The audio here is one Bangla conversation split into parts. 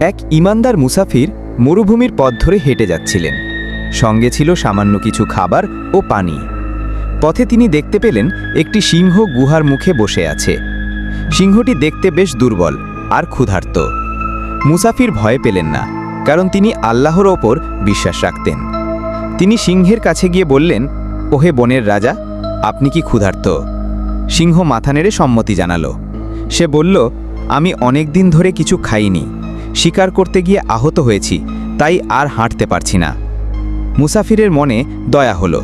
এক ইমানদার মুসাফির মরুভূমির পথ ধরে হেঁটে যাচ্ছিলেন। সঙ্গে ছিল সামান্য কিছু খাবার ও পানি। পথে তিনি দেখতে পেলেন একটি সিংহ গুহার মুখে বসে আছে। সিংহটি দেখতে বেশ দুর্বল আর ক্ষুধার্ত। মুসাফির ভয় পেলেন না, কারণ তিনি আল্লাহর ওপর বিশ্বাস রাখতেন। তিনি সিংহের কাছে গিয়ে বললেন, ওহে বনের রাজা, আপনি কি ক্ষুধার্ত? সিংহ মাথা নেড়ে সম্মতি জানালো। সে বলল, আমি অনেক দিন ধরে কিছু খাইনি। শিকার করতে গিয়ে আহত হয়েছি, তাই আর হাঁটতে পারছি না। মুসাফিরের মনে দয়া হলো।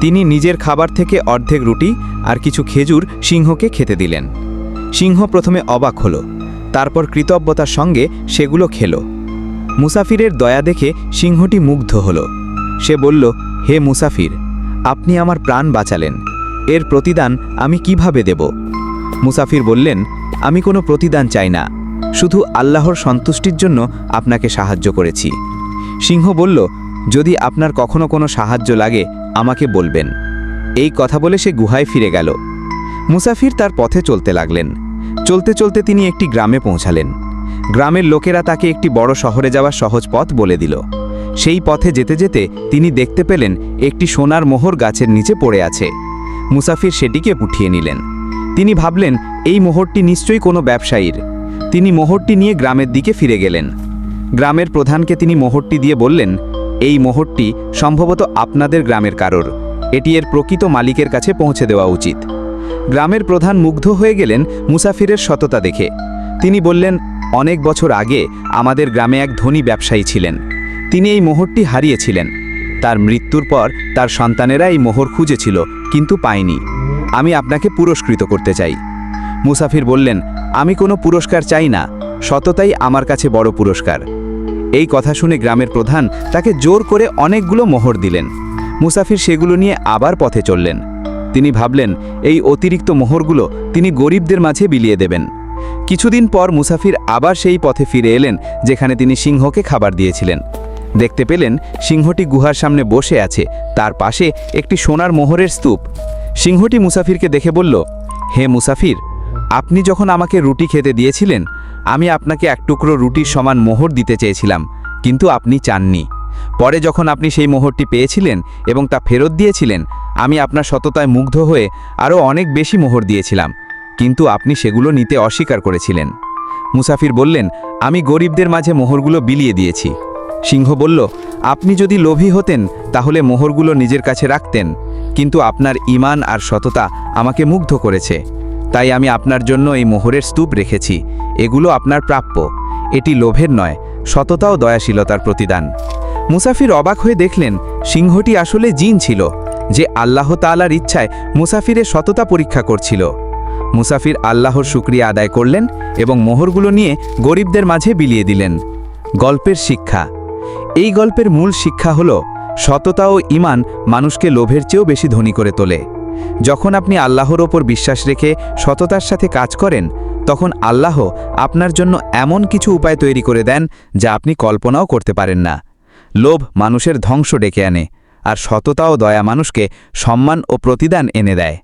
তিনি নিজের খাবার থেকে অর্ধেক রুটি আর কিছু খেজুর সিংহকে খেতে দিলেন। সিংহ প্রথমে অবাক হলো, তারপর কৃতজ্ঞতার সঙ্গে সেগুলো খেলো। মুসাফিরের দয়া দেখে সিংহটি মুগ্ধ হলো। সে বলল, হে মুসাফির, আপনি আমার প্রাণ বাঁচালেন। এর প্রতিদান আমি কীভাবে দেব? মুসাফির বললেন, আমি কোনো প্রতিদান চাই না। শুধু আল্লাহর সন্তুষ্টির জন্য আপনাকে সাহায্য করেছি। সিংহ বলল, যদি আপনার কখনো কোনো সাহায্য লাগে, আমাকে বলবেন। এই কথা বলে সে গুহায় ফিরে গেল। মুসাফির তার পথে চলতে লাগলেন। চলতে চলতে তিনি একটি গ্রামে পৌঁছালেন। গ্রামের লোকেরা তাকে একটি বড় শহরে যাওয়ার সহজ পথ বলে দিল। সেই পথে যেতে যেতে তিনি দেখতে পেলেন, একটি সোনার মোহর গাছের নিচে পড়ে আছে। মুসাফির সেটিকে উঠিয়ে নিলেন। তিনি ভাবলেন, এই মোহরটি নিশ্চয়ই কোনো ব্যবসায়ীর। তিনি মোহরটি নিয়ে গ্রামের দিকে ফিরে গেলেন। গ্রামের প্রধানকে তিনি মোহরটি দিয়ে বললেন, এই মোহরটি সম্ভবত আপনাদের গ্রামের কারোর। এটি এর প্রকৃত মালিকের কাছে পৌঁছে দেওয়া উচিত। গ্রামের প্রধান মুগ্ধ হয়ে গেলেন মুসাফিরের সততা দেখে। তিনি বললেন, অনেক বছর আগে আমাদের গ্রামে এক ধনী ব্যবসায়ী ছিলেন। তিনি এই মোহরটি হারিয়েছিলেন। তার মৃত্যুর পর তার সন্তানেরা এই মোহর খুঁজেছিল, কিন্তু পায়নি। আমি আপনাকে পুরস্কৃত করতে চাই। মুসাফির বললেন আমি কোনো পুরস্কার চাই না, সততাই আমার কাছে বড় পুরস্কার। এই কথা শুনে গ্রামের প্রধান তাকে জোর করে অনেকগুলো মোহর দিলেন। মুসাফির সেগুলো নিয়ে আবার পথে চললেন। তিনি ভাবলেন, এই অতিরিক্ত মোহরগুলো তিনি গরিবদের মাঝে বিলিয়ে দেবেন। কিছুদিন পর মুসাফির আবার সেই পথে ফিরে এলেন, যেখানে তিনি সিংহকে খাবার দিয়েছিলেন। দেখতে পেলেন, সিংহটি গুহার সামনে বসে আছে, তার পাশে একটি সোনার মোহরের স্তূপ। সিংহটি মুসাফিরকে দেখে বলল, হে মুসাফির আপনি যখন আমাকে রুটি খেতে দিয়েছিলেন, আমি আপনাকে এক টুকরো রুটির সমান মোহর দিতে চেয়েছিলাম, কিন্তু আপনি চাননি। পরে যখন আপনি সেই মোহরটি পেয়েছিলেন এবং তা ফেরত দিয়েছিলেন, আমি আপনার সততায় মুগ্ধ হয়ে আরও অনেক বেশি মোহর দিয়েছিলাম, কিন্তু আপনি সেগুলো নিতে অস্বীকার করেছিলেন। মুসাফির বললেন, আমি গরিবদের মাঝে মোহরগুলো বিলিয়ে দিয়েছি। সিংহ বলল, আপনি যদি লোভী হতেন, তাহলে মোহরগুলো নিজের কাছে রাখতেন, কিন্তু আপনার ইমান আর সততা আমাকে মুগ্ধ করেছে। তাই আমি আপনার জন্য এই মোহরের স্তূপ রেখেছি। এগুলো আপনার প্রাপ্য। এটি লোভের নয় সততা ও দয়াশীলতার প্রতিদান। মুসাফির অবাক হয়ে দেখলেন, সিংহটি আসলে জিন ছিল, যে আল্লাহ তাআলার ইচ্ছায় মুসাফিরের সততা পরীক্ষা করছিল। মুসাফির আল্লাহর শুক্রিয়া আদায় করলেন এবং মোহরগুলো নিয়ে গরিবদের মাঝে বিলিয়ে দিলেন। গল্পের শিক্ষা। এই গল্পের মূল শিক্ষা হল, সততা ও ইমান মানুষকে লোভের চেয়েও বেশি ধনী করে তোলে। যখন আপনি আল্লাহর ওপর বিশ্বাস রেখে সততার সাথে কাজ করেন, তখন আল্লাহ আপনার জন্য এমন কিছু উপায় তৈরি করে দেন যা আপনি কল্পনাও করতে পারেন না। লোভ মানুষের ধ্বংস ডেকে আনে, আর সততা ও দয়া মানুষকে সম্মান ও প্রতিদান এনে দেয়।